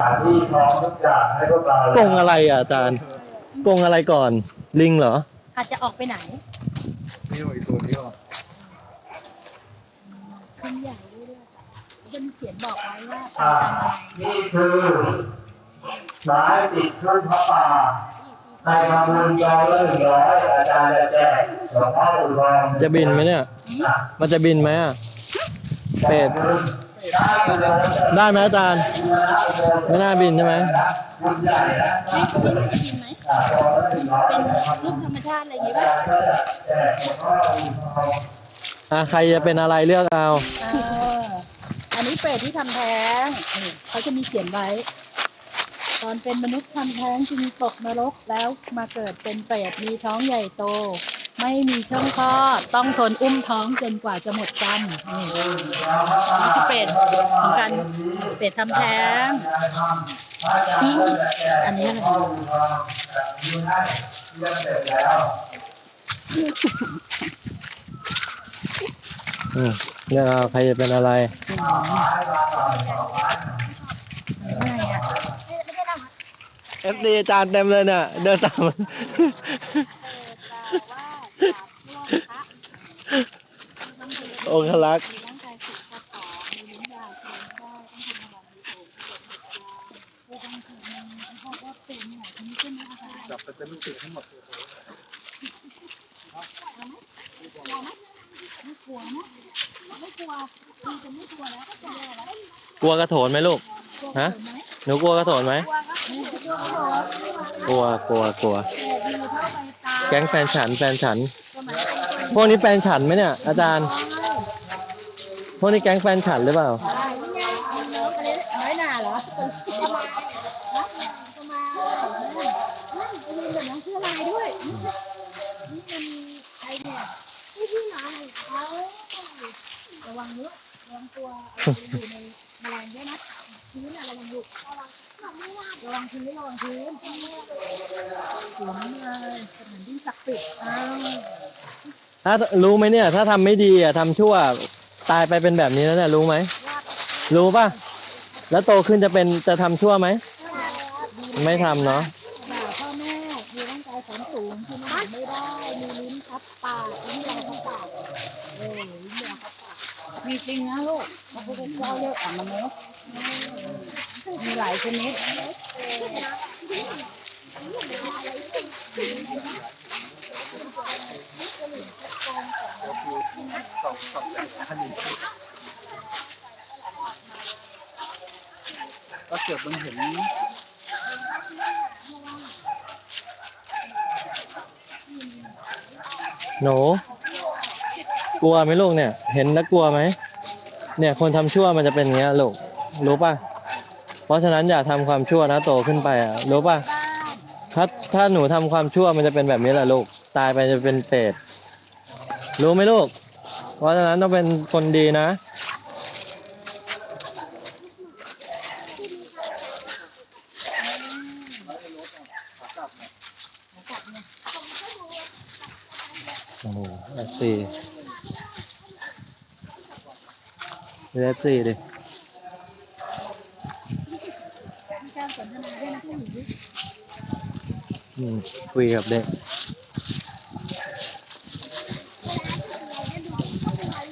หาที่พร้อมทุกอย่างให้พวกเรากงอะไรอะอาจารย์กงอะไรก่อน ลิงเหรอ อาจจะออกไปไหนนี่อีกตัวนี้อะขึ้นใหญ่เรื่อยๆจะมีเขียนบอกไว้ว่าอ่าเป็นการอะไรนี่คือไม้ติดขึ้นพระป่าในทำบุญจองละหนึ่งร้อยอาจารย์จะแจกหลวงพ่ออุดรจะบินไหมเนี่ยอะมันจะบินไหมอะเป็ดได้เลย ได้ไหมอาจารย์ ไม่น่าบินใช่ไหมบุญใหญ่นะไม่จะบินไหมอะจองละหนึ่งร้อยเป็นรูปธรรมชาติอะไรอย่างงี้อาป่ะจารย์ก็จะแจกหลวงพ่ออุดรอะใครจะเป็นอะไรเลือกเอาเอออันนี้เปรตที่ทำแท้งนี่เขาจะมีเขียนไว้ ตอนเป็นมนุษย์ทำแท้งจึงตกนรกแล้วมาเกิดเป็นเปรตมีท้องใหญ่โต ไม่มีช่องคลอดต้องทนอุ้มท้องจนกว่าจะหมดกรรมนี่นี่คือเปรตของการเปรตทำแท้งอันนี้อะไรอืมเลือกเอาใครจะเป็นอะไรง่ายอะเอฟซีอาจารย์เต็มเลยเนี่ยเดินตาม องคลักษ์จับไปเป็นลูกศิษย์ทั้งหมดกลัวกระโถนไหมลูก ฮะ หนูกลัวกระโถนไหมกลัว กลัว กลัว แก๊งแฟนฉัน แฟนฉัน พวกนี้แฟนฉันไหมเนี่ย อาจารย์ พวกนี้แก๊งแฟนฉันหรือเปล่า น้อยหนาเหรอประมาณประมาณนั่นจะมีแบบน้องเสื้อลายด้วยนี่มันใครเนี่ยนี่พี่หมาของเขาระวังด้วยระวังตัวอะไรอยู่ในแมลงด้วยนะพื้นอะระวังลูกระวังระวังพื้นระวังพื้นสวมเลยสถานที่ศักดิ์สิทธิ์อ้าว ถ้ารู้ไหมเนี่ย ถ้าทำไม่ดีอะทำชั่ว ตายไปเป็นแบบนี้แล้วเนี่ยรู้ไหม รู้ป่ะ แล้วโตขึ้นจะเป็นจะทำชั่วไหม ไม่ทำเนาะ พ่อแม่มีร่างกายสูงสูงกินอาหารไม่ได้ มีลิ้นทับปากลิ้นยาวทับปากเออลิ้นยาวทับปากมีจริงนะลูกพระพุทธเจ้าเยอะอะมนุษย์มีหลายชนิด ก็เกิดมันเห็นหนูกลัวไหมลูกเนี่ย เห็นแล้วกลัวไหมเนี่ยคนทำชั่วมันจะเป็นอย่างเงี้ยลูกรู้ป่ะเพราะฉะนั้นอย่าทำความชั่วนะโตขึ้นไปอะรู้ป่ะถ้าถ้าหนูทำความชั่วมันจะเป็นแบบนี้แหละลูกตายไปจะเป็นเปรตรู้ไหมลูก เพราะฉะนั้นต้องเป็นคนดีนะ โอ้โหเอฟซีเอฟซีดิมีการสนทนาด้วยนะผู้หญิงอืมคุยกับเด็ก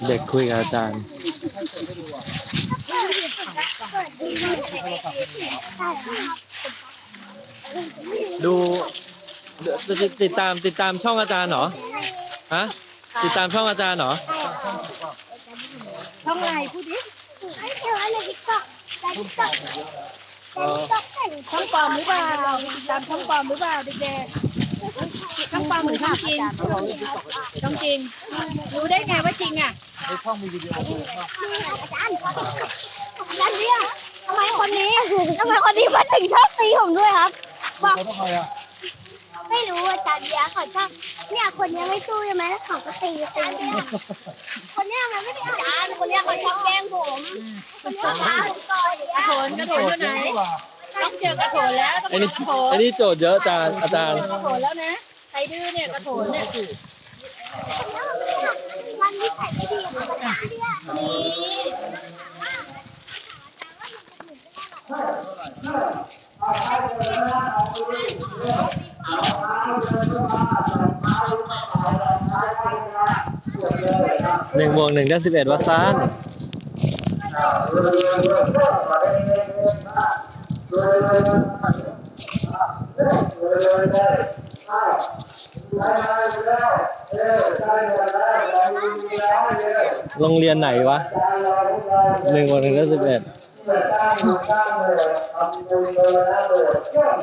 เด็กคุยกับอาจารย์ดูเดี๋ยวจะติดตามติดตามช่องอาจารย์เหรอฮะติดตามช่องอาจารย์เหรอช่องอะไรพูดดิไอ้ดีอะไรติ๊กต็อกติ๊กก็กิ๊กต็อกช่องปลอมหรือเปล่าติดตามช่องปลอมหรือเปล่าเด็กๆช่องปลอมหรือช่องจริงช่องจริงรู้ได้ไงว่าจริงอะ ในช่องมีวิดีโอดูมากอาจารย์อาจารย์เนี่ยทำไมคนนี้ทำไมคนนี้มาถึงชอบตีผมด้วยครับ บอก เขาต้องใครอะไม่รู้อาจารย์เบียร์เขาชอบเนี่ยคนนี้ไม่สู้ใช่ไหมแล้วเขาก็ตีตีคนเนี้ยมันไม่ได้อาจารย์คนเนี้ยเขาชอบแกล้งผมคนเนี้ยเขาก่อนกระโถนกระโถนอยู่ไหนต้องเจอกระโถนแล้วต้องไอ้เจนี่อกระโถนไอ้นี่โจทย์เยอะอาจารย์อาจารย์กระโถนแล้วนะใครดื้อเนี่ยกระโถนเนี่ยมันนิสัยไม่ดีค่ะอาจาร วันนี้ใส่ไม่ดีมันไม่ดีนี่หนึ่งบวกหนึ่งได้สิบเอ็ดวัซานเโรงเรียนไหนวะหนึ่งวกหนึ่งสิบเอ็ดเปิดตั้งดูตั้งเลยทำบุญเลยนะเลยเพิ่ม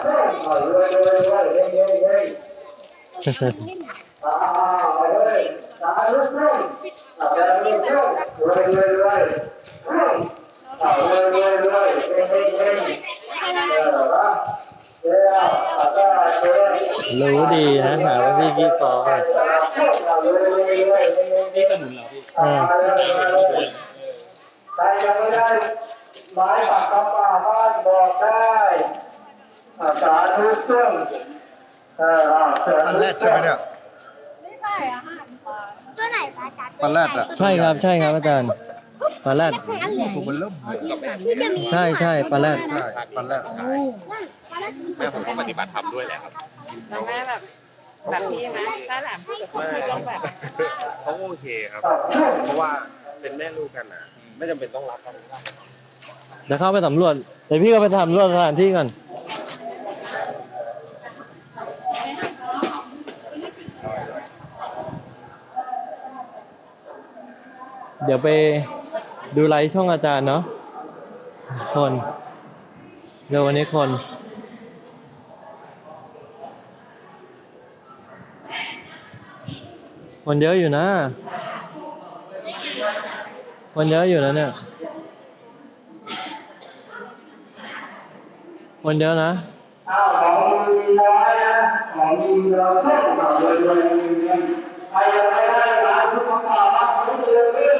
เพิ่มเพิ่มเอา รู้ดีนะหาว่าพี่กี้กองนี่ขนุนเหรอพี่อ่าใครยังไม่ได้หมายปากคำป่าบ้านบอกได้สาธุเครื่องเอออ่าเสริมปันแรกใช่ไหมเนี่ยไม่ใช่อะตัวไหนปลาจัดปันแรกอะใช่ครับใช่ครับอาจารย์ปลาแรดตัวมันเริ่มใช่ใช่ปลาแรดใช่ปันแรก แม่ผมก็ปฏิบัติธรรมด้วยแหละครับแล้วแม่แบบแบบพี่ไหมถ้าแหลมพูดกับพี่ต้องแบบเขาโอเคครับ เพราะว่าเป็นแม่ลูกกันนะไม่จำเป็นต้องรักกันเดี๋ยวเข้าไปสำรวจเดี๋ยวพี่ก็ไปสำรวจสถานที่ก่อนเดี๋ยวไปดูไลฟ์ช่องอาจารย์เนาะคนเดี๋ยววันนี้คน คนเยอะอยู่นะ คนเยอะอยู่นะเนี่ย คนเยอะนะอ้าวของมีน้อยนะของมีเราเพิ่มกับเยเลยเลยใครยังไม่ได้หลายทุกคนมาบ้านทุกเดือนขึ้น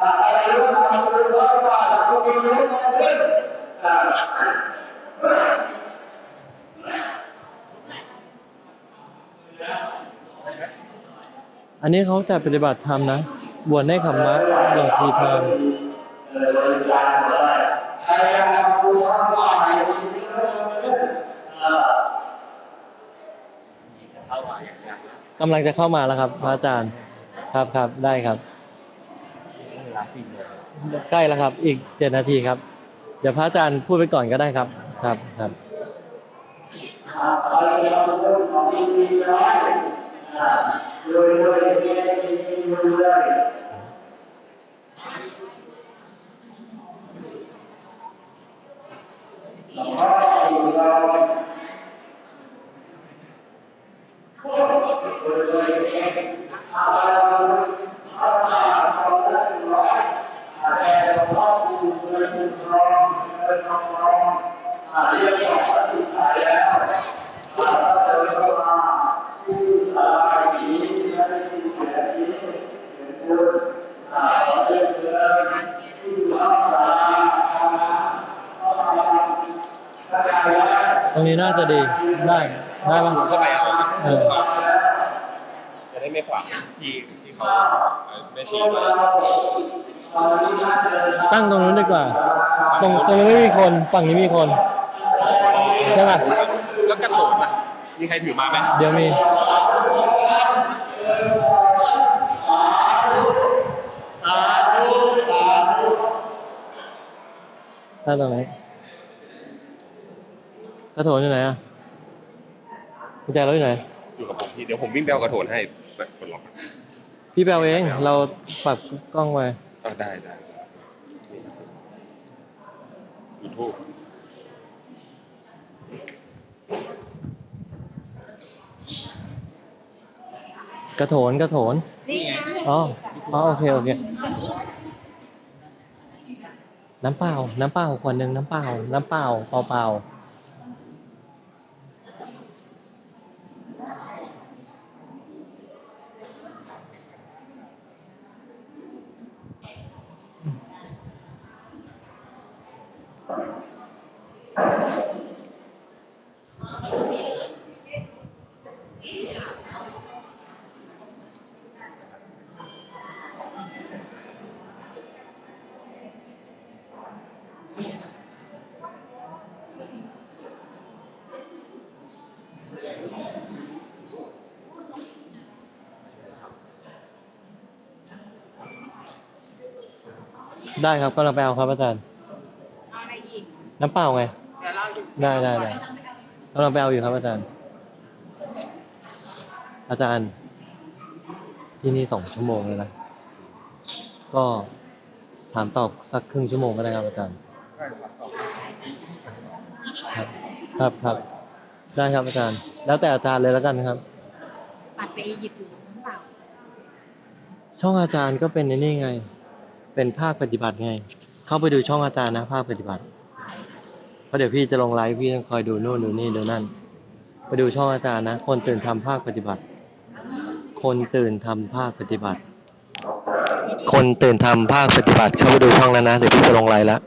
อะไรเรื่องทำเรื่องร้อยบาททุกปีเรื่องขึ้น อันนี้เขาจะปฏิบัติธรรมนะ บวชในขมมะหลวงชีพรามเอทำบุญทางกำลังจะเข้ามาแล้วครับพระอาจารย์ ครับครับได้ครับ ใกล้แล้วครับ อีกเจ็ดนาทีครับ เดี๋ยวพระอาจารย์พูดไปก่อนก็ได้ครับ ครับครับอะไรเรา Gloria al Señor, น้อยอ่าเลยเลยเลยเลยตรงนี้น่าจะดีได้ได้ปะเข้าไปเอาครับเออจะได้ไม่ขวางที่ที่เขาไม่ชี้ไว้ตั้งตรงนู้นดีกว่า ตรงตรงนี้นไม่มีคนฝั่งนี้มีคนใช่ปะแล้วกระโถนอะมีใครถือมาไหมเดี๋ยวมีถ้าตรงไหน กระโถนอยู่ไหนอะกุญแจรถอยู่ไหน อยู่กับผมพี่เดี๋ยวผมวิ่งไปเอากระโถนให้แบบกดล็อกพี่แปลเอง เราปรับกล้องไว้เออได้ได้ยูทูบกระโถนกระโถนอ๋ออ๋อโอเคโอเค น้ำเปล่า น้ำเปล่าขวดหนึ่งน้ำเปล่า น้ำเปล่าเปล่าเปล่า ได้ครับก็เราไปเอาครับอาจารย์เอาอะไรอีกน้ำเปล่าไง เดี๋ยวเราจะได้ได้ได้กำลังไปเอาอยู่ครับอาจารย์ อาจารย์ ที่นี่สองชั่วโมงเลยนะ ก็ถามตอบสักครึ่งชั่วโมงก็ได้ครับอาจารย์ ครับครับครับได้ครับอาจารย์ แล้วแต่อาจารย์เลยแล้วกันครับ ปัดไปอียิปต์อยู่น้ำเปล่า ช่องอาจารย์ก็เป็นในนี่ไง เป็นภาคปฏิบัติไง เข้าไปดูช่องอาจารย์นะ ภาคปฏิบัติ เพราะเดี๋ยวพี่จะลงไลฟ์พี่ต้องคอยดูโน่นดูนี่ดูนั่น ไปดูช่องอาจารย์นะ คนตื่นทำภาคปฏิบัติ คนตื่นทำภาคปฏิบัติ คนตื่นทำภาคปฏิบัติ เข้าไปดูช่องแล้วนะ เดี๋ยวพี่จะลงไลฟ์แล้ว